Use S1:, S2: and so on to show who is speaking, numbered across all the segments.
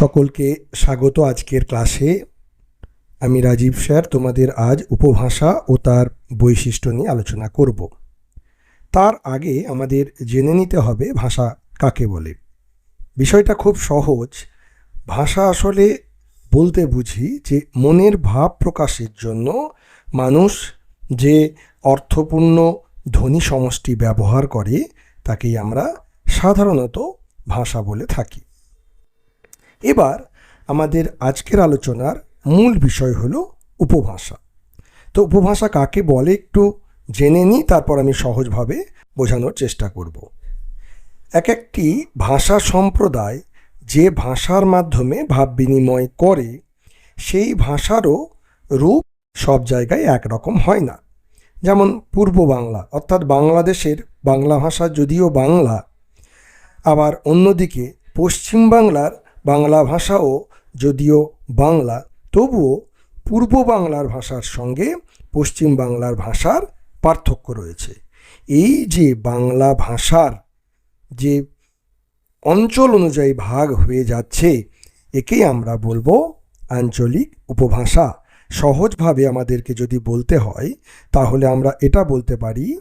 S1: সকলকে স্বাগত আজকের ক্লাসে। আমি রাজীব স্যার, তোমাদের আজ উপভাষা ও তার বৈশিষ্ট্য নিয়ে আলোচনা করব। তার আগে আমাদের জেনে নিতে হবে ভাষা কাকে বলে। বিষয়টা খুব সহজ। ভাষা আসলে বলতে বুঝি যে মনের ভাব প্রকাশের জন্য মানুষ যে অর্থপূর্ণ ধ্বনি সমষ্টি ব্যবহার করে, তাকেই আমরা সাধারণত ভাষা বলে থাকি। এবার আমাদের আজকের আলোচনার মূল বিষয় হলো উপভাষা। তো উপভাষা কাকে বলে একটু জেনে নিই, তারপর আমি সহজভাবে বোঝানোর চেষ্টা করব। এক একটি ভাষা সম্প্রদায় যে ভাষার মাধ্যমে ভাব বিনিময় করে, সেই ভাষারও রূপ সব জায়গায় একরকম হয় না। যেমন পূর্ব বাংলা, অর্থাৎ বাংলাদেশের বাংলা ভাষা যদিও বাংলা, আবার অন্যদিকে পশ্চিম বাংলার বাংলা ভাষাও যদিও বাংলা, তবুও পূর্ব বাংলার ভাষার সঙ্গে পশ্চিম বাংলার ভাষার পার্থক্য রয়েছে। এই যে বাংলা ভাষার যে অঞ্চল অনুযায়ী ভাগ হয়ে যাচ্ছে একেই আমরা বলব আঞ্চলিক উপভাষা। সহজভাবে আমাদেরকে যদি বলতে হয়, তাহলে আমরা এটা বলতে পারি,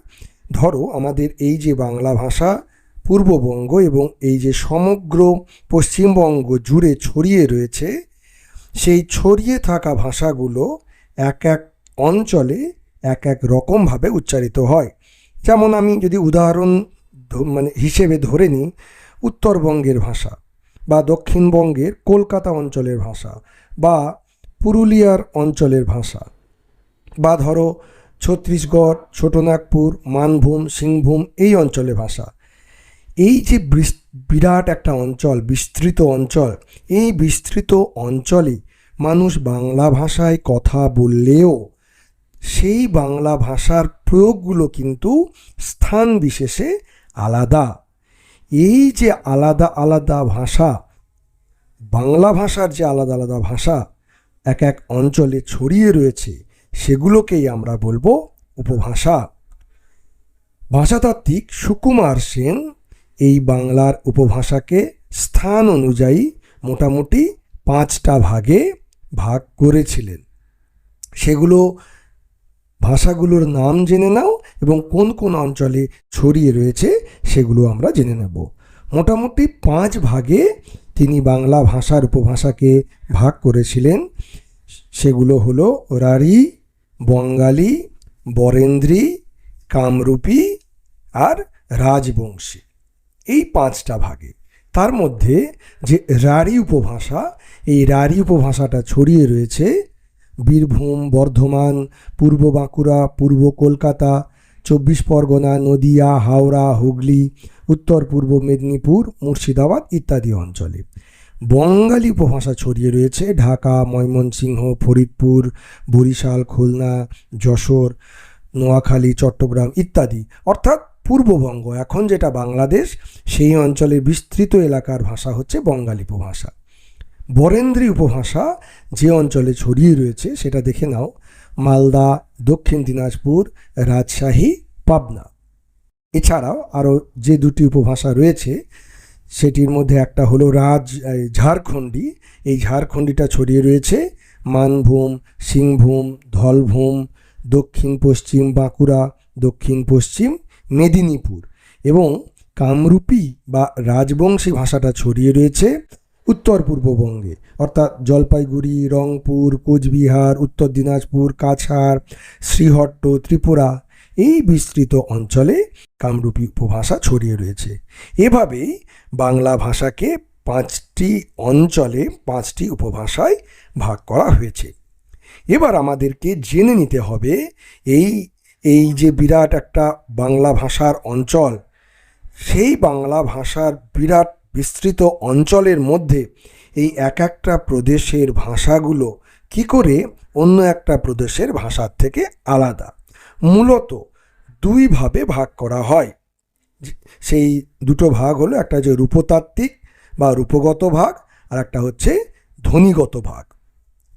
S1: ধরো আমাদের এই যে বাংলা ভাষা পূর্ববঙ্গ এবং এই যে সমগ্র পশ্চিমবঙ্গ জুড়ে ছড়িয়ে রয়েছে, সেই ছড়িয়ে থাকা ভাষাগুলো এক এক অঞ্চলে এক এক রকমভাবে উচ্চারিত হয়। যেমন আমি যদি উদাহরণ মানে হিসেবে ধরে নিই, উত্তরবঙ্গের ভাষা বা দক্ষিণবঙ্গের কলকাতা অঞ্চলের ভাষা বা পুরুলিয়ার অঞ্চলের ভাষা বা ধরো ছত্তিশগড়, ছোটনাগপুর, মানভূম, সিংভূম এই অঞ্চলের ভাষা। এই যে বিরাট একটা অঞ্চল, বিস্তৃত অঞ্চল, এই বিস্তৃত অঞ্চলে মানুষ বাংলা ভাষায় কথা বললেও সেই বাংলা ভাষার প্রয়োগগুলো কিন্তু স্থান বিশেষে আলাদা। এই যে আলাদা আলাদা ভাষা, বাংলা ভাষার যে আলাদা আলাদা ভাষা এক এক অঞ্চলে ছড়িয়ে রয়েছে, সেগুলোকেই আমরা বলব উপভাষা। ভাষাতাত্ত্বিক সুকুমার সেন এই বাংলার উপভাষাকে স্থান অনুযায়ী মোটামুটি পাঁচটা ভাগে ভাগ করেছিলেন। সেগুলো ভাষাগুলোর নাম জেনে নাও এবং কোন কোন অঞ্চলে ছড়িয়ে রয়েছে সেগুলো আমরা জেনে নেব। মোটামুটি পাঁচ ভাগে তিনি বাংলা ভাষার উপভাষাকে ভাগ করেছিলেন। সেগুলো হলো রাঢ়ী, বঙ্গালী, বরেন্দ্রী, কামরূপী আর রাজবংশী। এই পাঁচটা ভাগে। তার মধ্যে যে রাঢ়ী উপভাষা, এই রাঢ়ী উপভাষাটা ছড়িয়ে রয়েছে বীরভূম, বর্ধমান, পূর্ব বাঁকুড়া, পূর্ব কলকাতা, চব্বিশ পরগনা, নদিয়া, হাওড়া, হুগলি, উত্তর পূর্ব মেদিনীপুর, মুর্শিদাবাদ ইত্যাদি অঞ্চলে। বঙ্গালী উপভাষা ছড়িয়ে রয়েছে ঢাকা, ময়মনসিংহ, ফরিদপুর, বরিশাল, খুলনা, যশোর, নোয়াখালী, চট্টগ্রাম ইত্যাদি। অর্থাৎ পূর্ববঙ্গ। এখন যেটা বাংলাদেশ, সেই অঞ্চলের বিস্তৃত এলাকার ভাষা হচ্ছে বঙ্গালী উপভাষা। বরেন্দ্রী উপভাষা যে অঞ্চলে ছড়িয়ে রয়েছে, সেটা দেখে নাও। মালদা, দক্ষিণ দিনাজপুর, রাজশাহী, পাবনা। এছাড়াও আরও যে দুটি উপভাষা রয়েছে, সেটির মধ্যে একটা হলো রাজ ঝাড়খণ্ডী। এই ঝাড়খণ্ডীটা ছড়িয়ে রয়েছে মানভূম, সিংভূম, ধলভূম দক্ষিণ পশ্চিম বাঁকুড়া দক্ষিণ পশ্চিম মেদিনীপুর এবং কামরূপী বা রাজবংশী ভাষাটা ছড়িয়ে রয়েছে উত্তর পূর্ববঙ্গে। অর্থাৎ জলপাইগুড়ি, রংপুর, কোচবিহার, উত্তর দিনাজপুর, কাছাড়, শ্রীহট্ট, ত্রিপুরা এই বিস্তৃত অঞ্চলে কামরূপী উপভাষা ছড়িয়ে রয়েছে। এভাবেই বাংলা ভাষাকে পাঁচটি অঞ্চলে পাঁচটি উপভাষায় ভাগ করা হয়েছে। এবার আমাদেরকে জেনে নিতে হবে এই এই যে বিরাট একটা বাংলা ভাষার অঞ্চল, সেই বাংলা ভাষার বিরাট বিস্তৃত অঞ্চলের মধ্যে এই এক একটা প্রদেশের ভাষাগুলো কি করে অন্য একটা প্রদেশের ভাষার থেকে আলাদা? মূলত দুইভাবে ভাগ করা হয়। সেই দুটো ভাগ হলো একটা যে রূপতাত্ত্বিক বা রূপগত ভাগ, আর একটা হচ্ছে ধ্বনিগত ভাগ।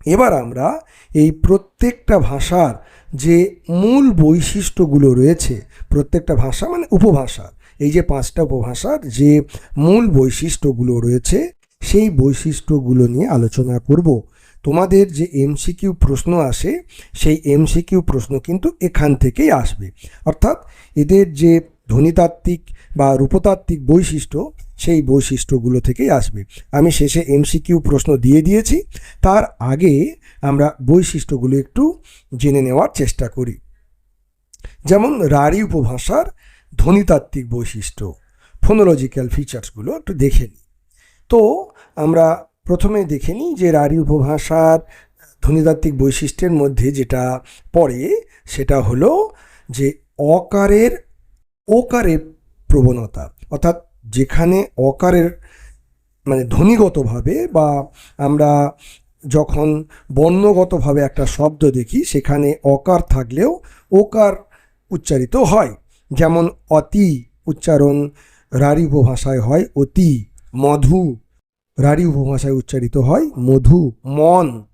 S1: এবার আমরা এই প্রত্যেকটা ভাষার যে মূল বৈশিষ্ট্যগুলো রয়েছে প্রত্যেকটা ভাষা মানে উপভাষা, এই যে পাঁচটা উপভাষার যে মূল বৈশিষ্ট্যগুলো রয়েছে, সেই বৈশিষ্ট্যগুলো নিয়ে আলোচনা করব। তোমাদের যে এমসিকিউ প্রশ্ন আসে, সেই এমসিকিউ প্রশ্ন কিন্তু এখান থেকেই আসবে। অর্থাৎ এদের যে ধ্বনিতাত্ত্বিক বা রূপতাত্ত্বিক বৈশিষ্ট্য সেই বৈশিষ্ট্যগুলো থেকেই আসবে। আমি শেষে এমসিকিউ প্রশ্ন দিয়ে দিয়েছি। তার আগে আমরা বৈশিষ্ট্যগুলো একটু জেনে নেওয়ার চেষ্টা করি। যেমন রাঢ়ী উপভাষার ধ্বনিতাত্ত্বিক বৈশিষ্ট্য ফোনোলজিক্যাল ফিচার্সগুলো একটু দেখে নিই। তো আমরা প্রথমে দেখে নিই যে রাঢ়ী উপভাষার ধ্বনিতাত্ত্বিক বৈশিষ্ট্যের মধ্যে যেটা পড়ে, সেটা হলো যে অকারের ওকারের প্রবণতা, অর্থাৎ যেখানে অকারের মানে ধ্বনিগতভাবে বা আমরা যখন বর্ণগতভাবে একটা শব্দ দেখি, সেখানে অকার থাকলেও ওকার উচ্চারিত হয়। যেমন অতি উচ্চারণ রাঢ়ী উপভাষায় হয় অতি, মধু রাঢ়ী উপভাষায় উচ্চারিত হয় মধু, মন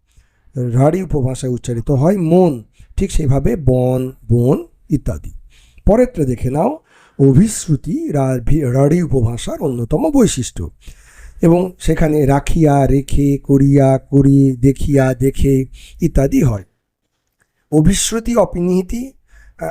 S1: রাঢ়ী উপভাষায় উচ্চারিত হয় মন। ঠিক সেইভাবে বন বন ইত্যাদি। পরেরটা দেখে নাও। অভিশ্রুতি রাঢ়ী উপভাষার অন্যতম বৈশিষ্ট্য। এবং সেখানে রাখিয়া, রেখে, করিয়া, করি, দেখিয়া, দেখে ইত্যাদি হয়। অভিশ্রুতি অপিনিহিতি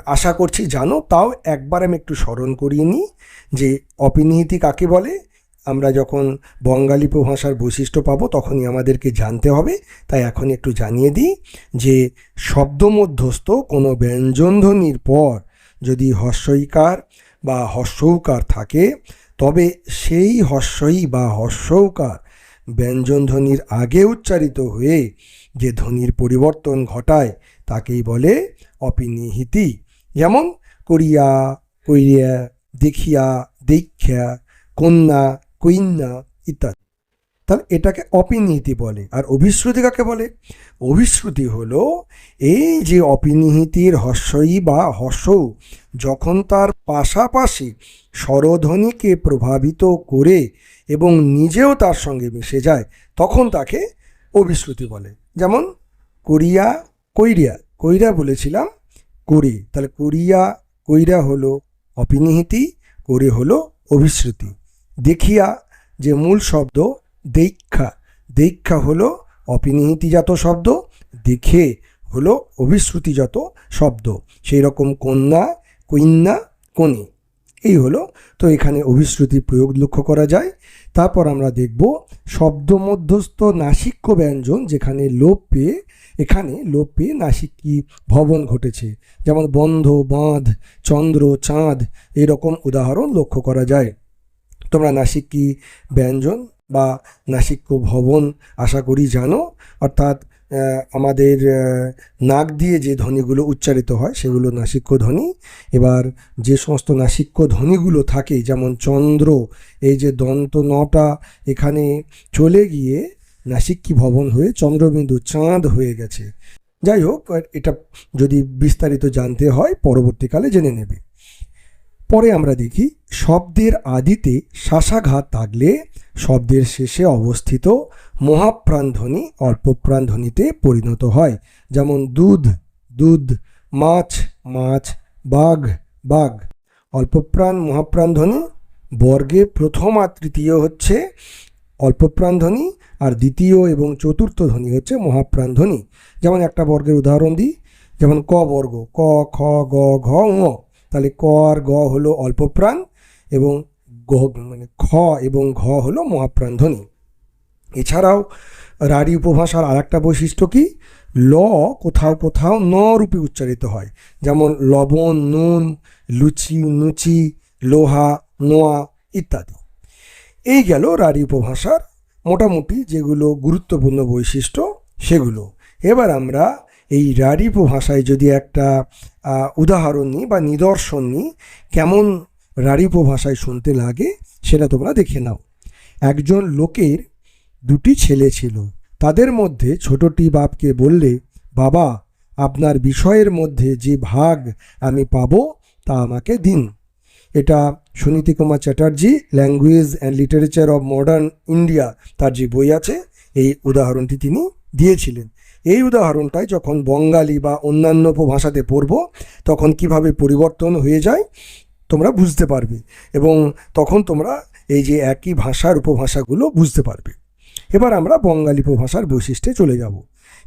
S1: আশা করছি জানো, তাও একবার আমি একটু স্মরণ করিয়ে নিই যে অপিনিহিতি কাকে বলে? আমরা যখন বঙ্গালী উপভাষার বৈশিষ্ট্য পাবো তখনই আমাদেরকে জানতে হবে। তাই এখন একটু জানিয়ে দিই যে শব্দমধ্যস্থ কোনো ব্যঞ্জনধ্বনির পর যদি হর্ষইকার বা হস্যৌকার থাকে, তবে সেই হস্যই বা হস্যৌকার ব্যঞ্জনধ্বনির আগে উচ্চারিত হয়ে যে ধ্বনির পরিবর্তন ঘটায় তাকেই বলে অপিনিহিতি। যেমন, করিয়া, কইরিয়া, দেখিয়া, দীক্ষা, কন্যা, কইন্যা ইত্যাদি। তাহলে এটাকে অপিনিহিতি বলে। আর অভিশ্রুতি কাকে বলে? অভিশ্রুতি হলো এই যে অপিনিহিতির হর্ষই বা হর্ষৌ যখন তার পাশাপাশি স্বরধ্বনিকে প্রভাবিত করে এবং নিজেও তার সঙ্গে মিশে যায়, তখন তাকে অভিশ্রুতি বলে। যেমন, করিয়া কৈরিয়া কৈরা বলেছিলাম, করি। তাহলে করিয়া কৈরা হলো অপিনিহিতি করে হলো অভিশ্রুতি। দেখিয়া যে মূল শব্দ দীক্ষা। দীক্ষা হলো অপিনিহিতিজাত শব্দ, দেখে হলো অভিশ্রুতিজাত শব্দ। সেই রকম কন্যা কন্যা, কনি। এই হলো। তো এখানে অভিশ্রুতি প্রয়োগ লক্ষ্য করা যায়। তারপর আমরা দেখব শব্দ মধ্যস্থ নাসিক্য ব্যঞ্জন, যেখানে লোপ পেয়ে, এখানে লোপ পেয়ে নাসিক্যি ভবন ঘটেছে। যেমন বন্ধ, বাঁধ, চন্দ্র, চাঁদ, এরকম উদাহরণ লক্ষ্য করা যায়। তোমরা নাসিক্যি ব্যঞ্জন বা নাসিক্য ভবন আশা করি জানো। অর্থাৎ আমাদের নাক দিয়ে যে ধ্বনিগুলো উচ্চারিত হয় সেগুলো নাসিক্য ধ্বনি। এবার যে সমস্ত নাসিক্য ধ্বনিগুলো থাকে, যেমন চন্দ্র, এই যে দন্ত নটা, এখানে চলে গিয়ে নাসিক্যি ভবন হয়ে চন্দ্রবিন্দু চাঁদ হয়ে গেছে। যাই হোক এটা যদি বিস্তারিত জানতে হয়, পরবর্তীকালে জেনে নেবে। পরে আমরা দেখি, শব্দের আদিতে শাসাঘাত থাকলে শব্দের শেষে অবস্থিত মহাপ্রাণ ধ্বনি অল্পপ্রাণ ধ্বনিতে পরিণত হয়। যেমন দুধ দুধ, মাছ মাছ, বাঘ বাঘ। অল্পপ্রাণ মহাপ্রাণ ধ্বনি বর্গে প্রথম আর তৃতীয় হচ্ছে অল্পপ্রাণ ধ্বনি আর দ্বিতীয় এবং চতুর্থ ধ্বনি হচ্ছে মহাপ্রাণ ধ্বনি যেমন একটা বর্গের উদাহরণ দিই, যেমন ক বর্গ, ক, খ, গ, ঘ তাহলে ক আর গ হলো অল্পপ্রাণ এবং গ মানে খ এবং ঘ হলো মহাপ্রাণ ধ্বনি এছাড়াও রাঢ়ী উপভাষার আর একটা বৈশিষ্ট্য কি? ল কোথাও কোথাও ন রূপে উচ্চারিত হয়। যেমন লবণ, নুন, লুচি, নুচি, লোহা, নোয়া ইত্যাদি। এই গেল রাঢ়ী উপভাষার মোটামুটি যেগুলো গুরুত্বপূর্ণ বৈশিষ্ট্য সেগুলো। এবার আমরা এই রাঢ়ী উপভাষায় যদি একটা উদাহরণ নিই বা নিদর্শন নিই, কেমন রাঢ়ী উপভাষায় শুনতে লাগে, সেটা তোমরা দেখে নাও। একজন লোকের দুটি ছেলে ছিল। তাদের মধ্যে ছোটটি বাপকে বললে, বাবা, আপনার বিষয়ের মধ্যে যে ভাগ আমি পাব, তা আমাকে দিন। এটা Suniti Kumar Chatterji language and literature of modern India তার যে বই আছে, এই উদাহরণটি তিনি দিয়েছিলেন। এই উদাহরণটাই যখন বঙ্গালী বা অন্যান্য উপভাষাতে পড়ব, তখন কীভাবে পরিবর্তন হয়ে যায় তোমরা বুঝতে পারবে এবং তখন তোমরা এই যে একই ভাষার উপভাষাগুলো বুঝতে পারবে। এবার আমরা বঙ্গালী উপভাষার বৈশিষ্ট্যে চলে যাব।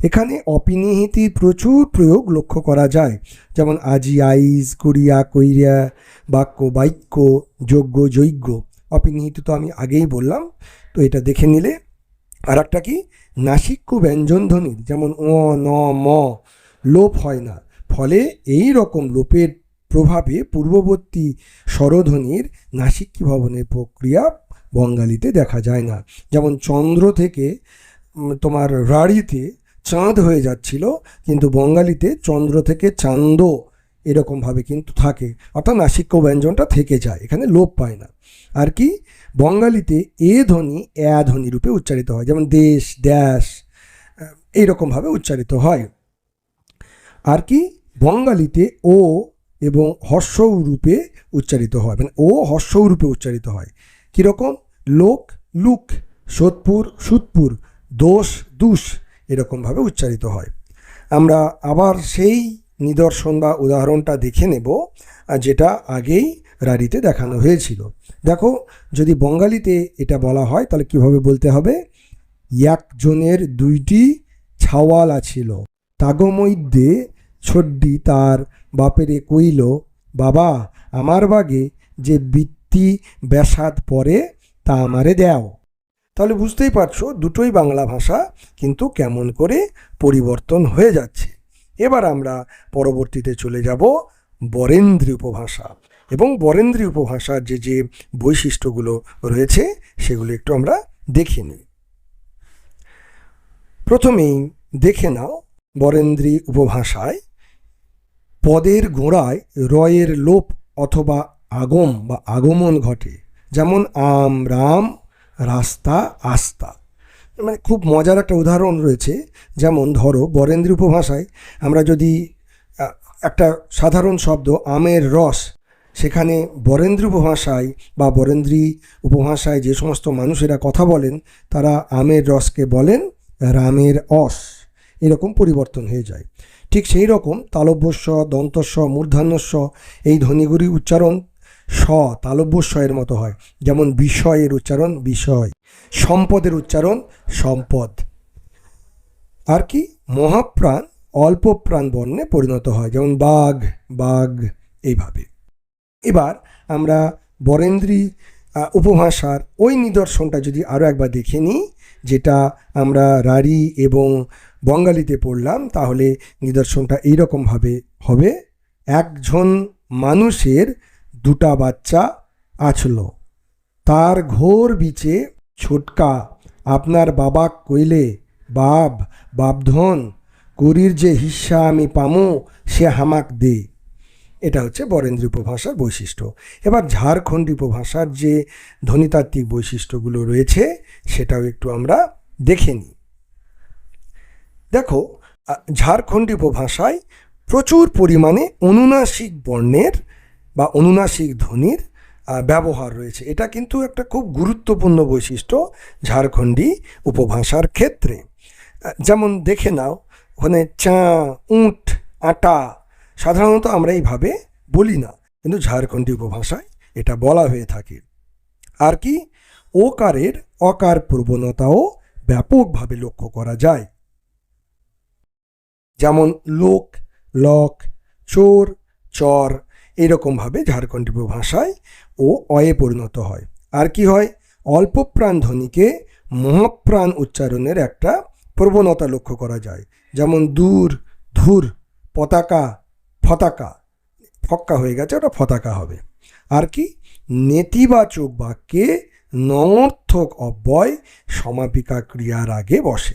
S1: এখানে অপিনিহিতি প্রচুর প্রয়োগ লক্ষ্য করা যায়। যেমন আজি আইজ করিয়া কইরিয়া বাক্য বাক্য যোগ্য যৈজ্ঞ অপিনিহিত তো আমি আগেই বললাম, তো এটা দেখে নিলে। আর একটা কি? নাসিক্য ব্যঞ্জন ধ্বনির, যেমন অ, ন, ম, লোপ হয় না। ফলে এই রকম লোপের প্রভাবে পূর্ববর্তী স্বরধ্বনির নাসিক্যী ভবনের প্রক্রিয়া বঙ্গালীতে দেখা যায় না। যেমন চন্দ্র থেকে তোমার রাড়িতে চাঁদ হয়ে যাচ্ছিল কিন্তু বঙ্গালীতে চন্দ্র থেকে চান্দ এরকমভাবে কিন্তু থাকে। অর্থাৎ নাসিক্য ব্যঞ্জনটা থেকে যায় এখানে লোপ পায় না। আর কি বঙ্গালীতে এ ধ্বনি এ ধ্বনি রূপে উচ্চারিত হয় যেমন দেশ আহ, এইরকমভাবে উচ্চারিত হয়। আর কি বঙ্গালীতে ও এবং হর্ষৌ রূপে উচ্চারিত হয়। মানে ও হর্ষৌ রূপে উচ্চারিত হয়। কীরকম? লোক, লুক, সোদপুর, সুদপুর, দোষ, দুষ এরকমভাবে উচ্চারিত হয়। আমরা আবার সেই নিদর্শন বা উদাহরণটা দেখে নেব যেটা আগেই রাড়িতে দেখানো হয়েছিল। দেখো, যদি বঙ্গালীতে এটা বলা হয়, তাহলে কীভাবে বলতে হবে? একজনের দুইটি ছাওয়াল আছিল। তাগমধ্যে ছড্ডি তার বাপেরে কইল বাবা, আমার বাগে যে বৃত্তি ব্যাসাদ পরে তা আমারে দেও। তাহলে বুঝতেই পারছ দুটোই বাংলা ভাষা কিন্তু কেমন করে পরিবর্তন হয়ে যাচ্ছে। এবার আমরা পরবর্তীতে চলে যাব বরেন্দ্রী উপভাষা এবং বরেন্দ্রী উপভাষার যে যে বৈশিষ্ট্যগুলো রয়েছে সেগুলো একটু আমরা দেখে নিই। প্রথমেই দেখে নাও বরেন্দ্রী উপভাষায় পদের গোড়ায় রয়ের লোপ অথবা আগম বা আগমন ঘটে, যেমন আম, রাম, রাস্তা, আস্তা। মানে খুব মজার একটা উদাহরণ রয়েছে, যেমন ধরো বরেন্দ্রী উপভাষায় আমরা যদি একটা সাধারণ শব্দ আমের রস, সেখানে বরেন্দ্রী উপভাষায় বা বরেন্দ্রী উপভাষায় যে সমস্ত মানুষেরা কথা বলেন, তারা আমের রসকে বলেন রামের অস। এরকম পরিবর্তন হয়ে যায়। ঠিক সেই রকম তালব্যস্ব দন্তস্ব, মূর্ধান্যস্ব এই ধ্বনিগুলি উচ্চারণ স তালব্যস্বয়ের মতো হয়। যেমন বিষয়ের উচ্চারণ বিষয়, সম্পদের উচ্চারণ সম্পদ। আর কি? মহাপ্রাণ অল্প প্রাণ বর্ণে পরিণত হয়, যেমন বাঘ বাঘ এইভাবে। এবার আমরা বরেন্দ্রী উপভাষার ওই নিদর্শনটা যদি আরও একবার দেখে নিই যেটা আমরা রাঢ়ী এবং বঙ্গালীতে পড়লাম, তাহলে নিদর্শনটা এইরকমভাবে হবে, একজন মানুষের দুটা বাচ্চা আছল তার ঘোর বিচে ছোটকা, আপনার বাবা কইলে, বাপ, বাপধন, করির যে হিস্সা আমি পামো, সে হামাক দে। এটা হচ্ছে বরেন্দ্রী উপভাষার বৈশিষ্ট্য। এবার ঝাড়খণ্ডী উপভাষার যে ধ্বনিতাত্ত্বিক বৈশিষ্ট্যগুলো রয়েছে, সেটাও একটু আমরা দেখে নিই। দেখো ঝাড়খণ্ডী উপভাষায় প্রচুর পরিমাণে অনুনাসিক বর্ণের বা অনুনাসিক ধ্বনির ব্যবহার রয়েছে। এটা কিন্তু একটা খুব গুরুত্বপূর্ণ বৈশিষ্ট্য ঝাড়খণ্ডী উপভাষার ক্ষেত্রে। যেমন দেখে নাও, ওখানে চা, উঁট, আটা সাধারণত আমরা এইভাবে বলি না, কিন্তু ঝাড়খণ্ডী উপভাষায় এটা বলা হয়ে থাকে। আর কি? ওকারের অকার প্রবণতাও ব্যাপকভাবে লক্ষ্য করা যায়। যেমন লোক, লক, চোর, চর এরকমভাবে ঝাড়খণ্ডী উপভাষায় ও অয়ে পরিণত হয়। আর কি হয়? অল্প প্রাণ ধ্বনিকে মহাপ্রাণ উচ্চারণের একটা প্রবণতা লক্ষ্য করা যায়। যেমন দূর, ধুর, পতাকা ফতাকা। ফক্কা হয়ে গেছে, ওটা ফতাকা হবে। আর কি? নেতিবাচক বাক্যে নর্থক অব্যয় সমাপিকা ক্রিয়ার আগে বসে।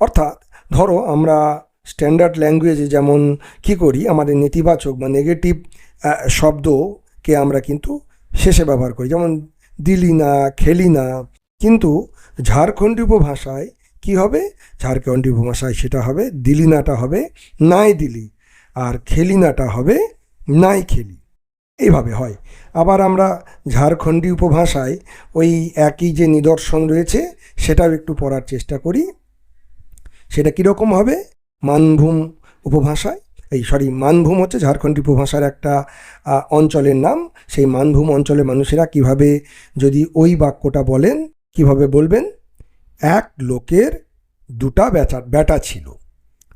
S1: অর্থাৎ, ধরো আমরা স্ট্যান্ডার্ড ল্যাঙ্গুয়েজে যেমন কি করি, আমাদের নেতিবাচক বা নেগেটিভ শব্দকে আমরা কিন্তু শেষে ব্যবহার করি। যেমন, দিলি না, খেলি না। কিন্তু ঝাড়খণ্ডী উপভাষায় কি হবে? ঝাড়খণ্ডী উপভাষায় সেটা হবে দিলিনাটা হবে, নাই দিলি। আর খেলিনাটা হবে নাই খেলি। এইভাবে হয়। আবার আমরা ঝাড়খণ্ডী উপভাষায় ওই একই যে নিদর্শন রয়েছে, সেটাও একটু পড়ার চেষ্টা করি। সেটা কীরকম হবে? মানভূম উপভাষায়? এই সরি মানভূম হচ্ছে ঝাড়খণ্ডী উপভাষার একটা অঞ্চলের নাম। সেই মানভূম অঞ্চলের মানুষেরা কীভাবে যদি ওই বাক্যটা বলেন, কীভাবে বলবেন? এক লোকের দুটা বেটা বেটা ছিল।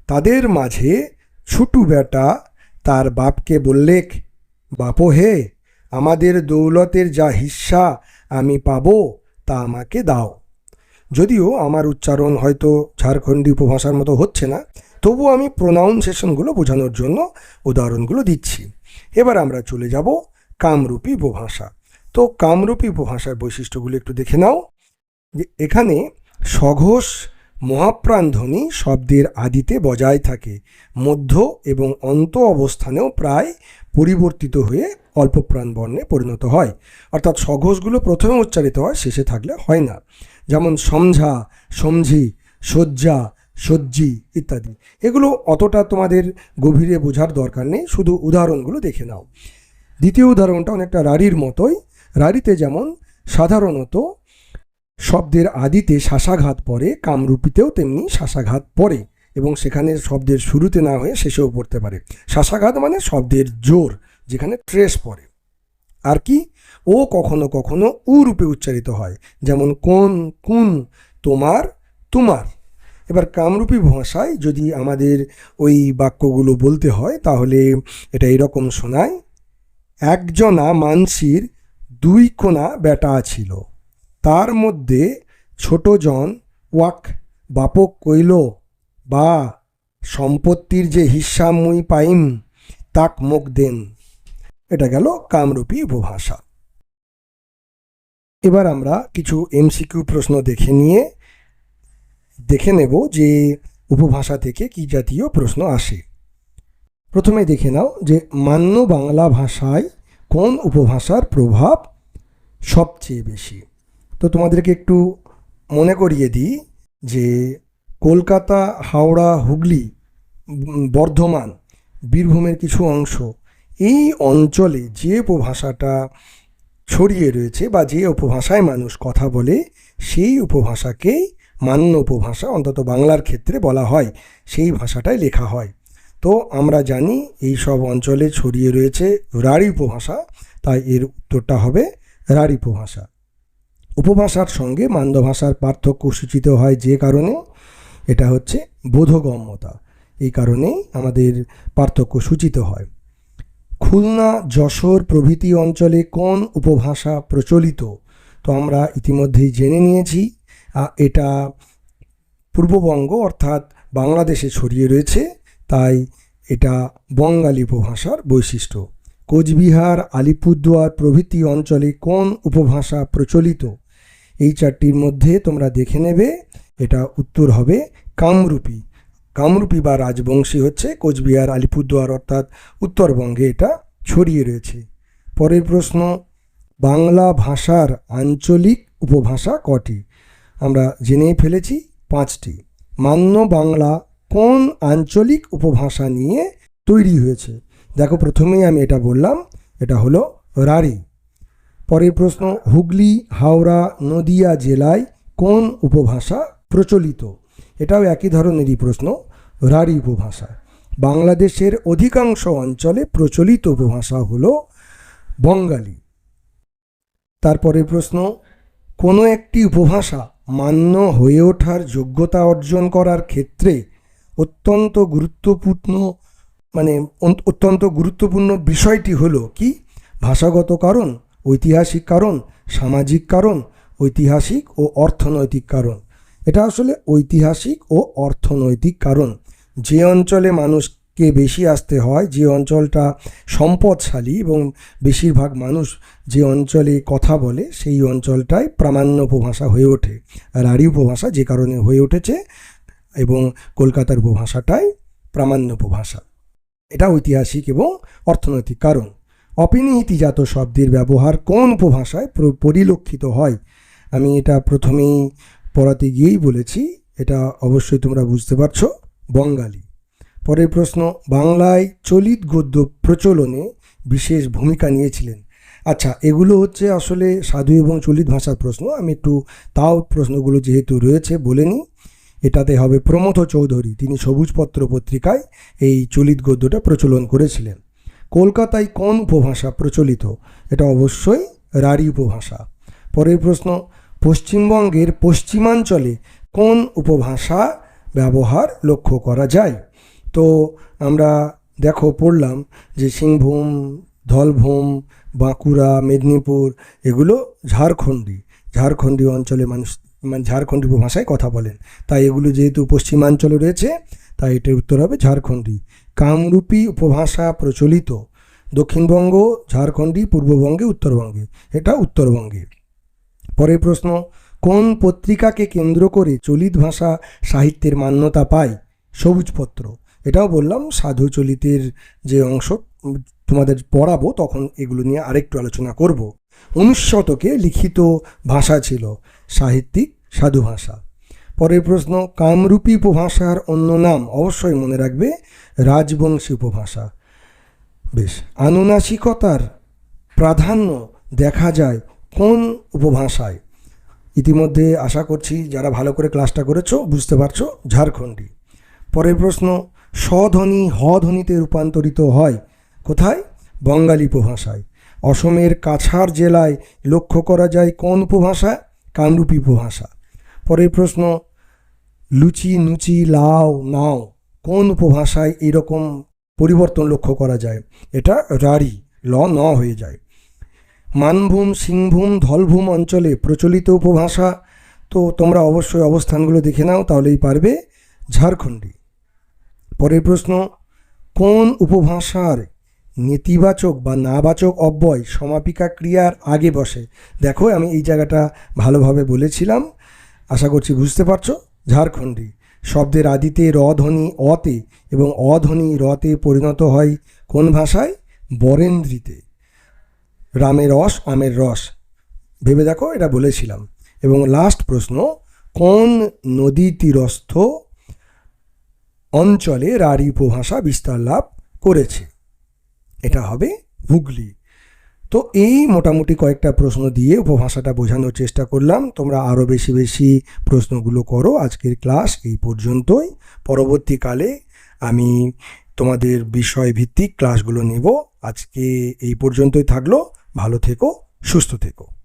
S1: তাদের মাঝে ছুটু বেটা, তার বাপকে বললেক বাপো হে, আমাদের দৌলতের যা হিস্সা আমি পাবো, তা আমাকে দাও। যদিও আমার উচ্চারণ হয়তো ঝাড়খণ্ডী উপভাষার মতো হচ্ছে না, তবু আমি প্রোনাউন্সেশনগুলো বোঝানোর জন্য উদাহরণগুলো দিচ্ছি। এবার আমরা চলে যাব কামরূপী উপভাষা। তো কামরূপী উপভাষার বৈশিষ্ট্যগুলো একটু দেখে নাও। যে এখানে সঘোষ মহাপ্রাণ ধ্বনি শব্দের আদিতে বজায় থাকে। মধ্য এবং অন্ত অবস্থানেও প্রায় পরিবর্তিত হয়ে অল্পপ্রাণ বর্ণে পরিণত হয়। অর্থাৎ সঘোষগুলো প্রথমে উচ্চারিত হয়, শেষে থাকলে হয় না। যেমন সমঝা, সমঝি সজ্জা সজ্জি ইত্যাদি। এগুলো অতটা তোমাদের গভীরে বোঝার দরকার নেই, শুধু উদাহরণগুলো দেখে নাও। দ্বিতীয় উদাহরণটা অনেকটা রাড়ির মতোই। রাড়িতে যেমন সাধারণত শব্দের আদিতে শাসাঘাত পড়ে, কামরূপীতেও তেমনি শাসাঘাত পড়ে এবং সেখানে শব্দের শুরুতে না হয়ে শেষেও পড়তে পারে। শাসাঘাত মানে শব্দের জোর, যেখানে ট্রেস পড়ে। আর কি? ও কখনো কখনো উ রূপে উচ্চারিত হয়, যেমন কোন, কুন, তোমার তোমার। এবার কামরূপী ভাষায় যদি আমাদের ওই বাক্যগুলো বলতে হয়, তাহলে এটা এরকম শোনায়, একজনা মানসির দুই কোনা বেটা ছিল। তার মধ্যে ছোটজন ওয়াক, বাপক কইল, বা, সম্পত্তির যে হিস্সা মুই পাইম, তাক মুখ দেন। এটা গেল কামরূপী উপভাষা। এবার আমরা কিছু এমসিকিউ প্রশ্ন দেখে নিয়ে দেখে নেব যে উপভাষা থেকে কি জাতীয় প্রশ্ন আসে। প্রথমে দেখে নাও যে মান্য বাংলা ভাষায় কোন উপভাষার প্রভাব সবচেয়ে বেশি? তো তোমাদেরকে একটু মনে করিয়ে দিই যে কলকাতা, হাওড়া, হুগলি বর্ধমান, বীরভূমের কিছু অংশ, এই অঞ্চলে যে উপভাষাটা ছড়িয়ে রয়েছে বা যে উপভাষায় মানুষ কথা বলে, সেই উপভাষাকেই মান্য উপভাষা, অন্তত বাংলার ক্ষেত্রে বলা হয়, সেই ভাষাটাই লেখা হয়। তো আমরা জানি এই সব অঞ্চলে ছড়িয়ে রয়েছে রাঢ়ী উপভাষা, তাই এর উত্তরটা হবে রাঢ়ী উপভাষা। উপভাষার সঙ্গে মান্য ভাষার পার্থক্য সূচিত হয় যে কারণে, এটা হচ্ছে বোধগম্যতা। এই কারণেই আমাদের পার্থক্য সূচিত হয়। খুলনা, যশোর প্রভৃতি অঞ্চলে কোন উপভাষা প্রচলিত? তো আমরা ইতিমধ্যেই জেনে নিয়েছি। এটা পূর্ববঙ্গ অর্থাৎ বাংলাদেশে ছড়িয়ে রয়েছে, তাই এটা বঙ্গালী উপভাষার বৈশিষ্ট্য। কোচবিহার, আলিপুরদুয়ার প্রভৃতি অঞ্চলে কোন উপভাষা প্রচলিত? এই চারটির মধ্যে তোমরা দেখে নেবে, এটা উত্তর হবে কামরূপী। কামরূপী বা রাজবংশী হচ্ছে কোচবিহার, আলিপুরদুয়ার, অর্থাৎ উত্তরবঙ্গে এটা ছড়িয়ে রয়েছে। পরের প্রশ্ন, বাংলা ভাষার আঞ্চলিক উপভাষা কটি? আমরা জেনে ফেলেছি পাঁচটি। মান্য বাংলা কোন আঞ্চলিক উপভাষা নিয়ে তৈরি হয়েছে? দেখো প্রথমেই আমি এটা বললাম, এটা হলো রাঢ়ী। পরের প্রশ্ন, হুগলি, হাওড়া, নদিয়া জেলায় কোন উপভাষা প্রচলিত? এটাও একই ধরনেরই প্রশ্ন, রাঢ়ী উপভাষা। বাংলাদেশের অধিকাংশ অঞ্চলে প্রচলিত উপভাষা হল বঙ্গালী। তারপরের প্রশ্ন, কোনো একটি উপভাষা মান্য হয়ে ওঠার যোগ্যতা অর্জন করার ক্ষেত্রে অত্যন্ত গুরুত্বপূর্ণ মানে অত্যন্ত গুরুত্বপূর্ণ বিষয়টি হলো কি? ভাষাগত কারণ ঐতিহাসিক কারণ, সামাজিক কারণ, ঐতিহাসিক ও অর্থনৈতিক কারণ। এটা আসলে ঐতিহাসিক ও অর্থনৈতিক কারণ। যে অঞ্চলে মানুষকে বেশি আসতে হয়, যে অঞ্চলটা সম্পদশালী এবং বেশিরভাগ মানুষ যে অঞ্চলে কথা বলে, সেই অঞ্চলটাই প্রামাণ্য উপভাষা হয়ে ওঠে। রাঢ়ী উপভাষা যে কারণে হয়ে উঠেছে এবং কলকাতার উপভাষাটাই প্রামাণ্য উপভাষা। এটা ঐতিহাসিক এবং অর্থনৈতিক কারণ। অপিনিহিতিজাত শব্দের ব্যবহার কোন উপভাষায় পরিলক্ষিত হয়? আমি এটা প্রথমেই পড়াতে গিয়েই বলেছি, এটা অবশ্যই তোমরা বুঝতে পারছ। বঙ্গালী। পরের প্রশ্ন, বাংলায় চলিত গদ্য প্রচলনে বিশেষ ভূমিকা নিয়েছিলেন। আচ্ছা এগুলো হচ্ছে আসলে সাধু এবং চলিত ভাষার প্রশ্ন। আমি একটু তাও প্রশ্নগুলো যেহেতু রয়েছে, বলে নিই। এটাতে হবে প্রমথ চৌধুরী। তিনি সবুজপত্র পত্রিকায় এই চলিত গদ্যটা প্রচলন করেছিলেন। কলকাতায় কোন উপভাষা প্রচলিত। এটা অবশ্যই রাঢ়ী উপভাষা। পরের প্রশ্ন, পশ্চিমবঙ্গের পশ্চিমাঞ্চলে কোন উপভাষা ব্যবহার লক্ষ্য করা যায়? তো আমরা দেখো, পড়লাম যে সিংভূম, ধলভূম, বাঁকুড়া, মেদিনীপুর, এগুলো ঝাড়খণ্ডী। ঝাড়খণ্ডী অঞ্চলে মানুষ মানে ঝাড়খণ্ডী উপভাষায় কথা বলেন। তাই এগুলো যেহেতু পশ্চিমাঞ্চলে রয়েছে, তাই এটার উত্তর হবে ঝাড়খণ্ডী। কামরূপী উপভাষা প্রচলিত দক্ষিণবঙ্গ, ঝাড়খণ্ডী, পূর্ববঙ্গে, উত্তরবঙ্গে। এটা উত্তরবঙ্গে। পরের প্রশ্ন, কোন পত্রিকাকে কেন্দ্র করে চলিত ভাষা সাহিত্যের মান্যতা পায়? সবুজপত্র। এটাও বললাম, সাধু চলিতের যে অংশ, তোমাদের পড়াবো, তখন এগুলো নিয়ে আরেকটু আলোচনা করব। উনিশ শতকে লিখিত ভাষা ছিল সাহিত্যিক সাধু ভাষা। পরের প্রশ্ন, কামরূপী উপভাষার অন্য নাম অবশ্যই মনে রাখবে, রাজবংশী উপভাষা। বেশ, আনুনাসিকতার প্রাধান্য দেখা যায় কোন উপভাষায়? ইতিমধ্যে আশা করছি যারা ভালো করে ক্লাসটা করেছ, বুঝতে পারছ, ঝাড়খণ্ডী। পরের প্রশ্ন, স্বধ্বনি হ ধ্বনিতে রূপান্তরিত হয় কোথায়? বঙ্গালী উপভাষায়। অসমের কাছাড় জেলায় লক্ষ্য করা যায় কোন উপভাষা? কামরূপী উপভাষা। পরের প্রশ্ন, লুচি, নুচি লাও নাও, কোন উপভাষায় এরকম পরিবর্তন লক্ষ্য করা যায়? এটা রারি, ল, ন হয়ে যায়। মানভূম, সিংভূম, ধলভূম অঞ্চলে প্রচলিত উপভাষা, তো তোমরা অবশ্যই অবস্থানগুলো দেখে নাও, তাহলেই পারবে ঝাড়খণ্ডী। পরের প্রশ্ন, কোন উপভাষার নেতিবাচক বা নাবাচক অব্যয় সমাপিকা ক্রিয়ার আগে বসে? দেখো, আমি এই জায়গাটা ভালোভাবে বলেছিলাম। আশা করছি বুঝতে পারছ? ঝাড়খণ্ডী শব্দের আদিতে র ধ্বনি অতে এবং অধ্বনি রতে পরিণত হয় কোন ভাষায়? বরেন্দ্রীতে। রামের রস, আমের রস। ভেবে দেখো, এটা বলেছিলাম। এবং লাস্ট প্রশ্ন, কোন নদী তীরস্থ অঞ্চলে রাঢ়ী উপভাষা বিস্তার লাভ করেছে? এটা হবে হুগলি। তো এই মোটামুটি কয়েকটা প্রশ্ন দিয়ে উপভাষাটা বোঝানোর চেষ্টা করলাম। তোমরা আরও বেশি বেশি প্রশ্নগুলো করো আজকের ক্লাস এই পর্যন্তই। পরবর্তীকালে আমি তোমাদের বিষয় ভিত্তিক ক্লাসগুলো নেব। আজকে এই পর্যন্তই থাকল। ভালো থেকো, সুস্থ থেকো।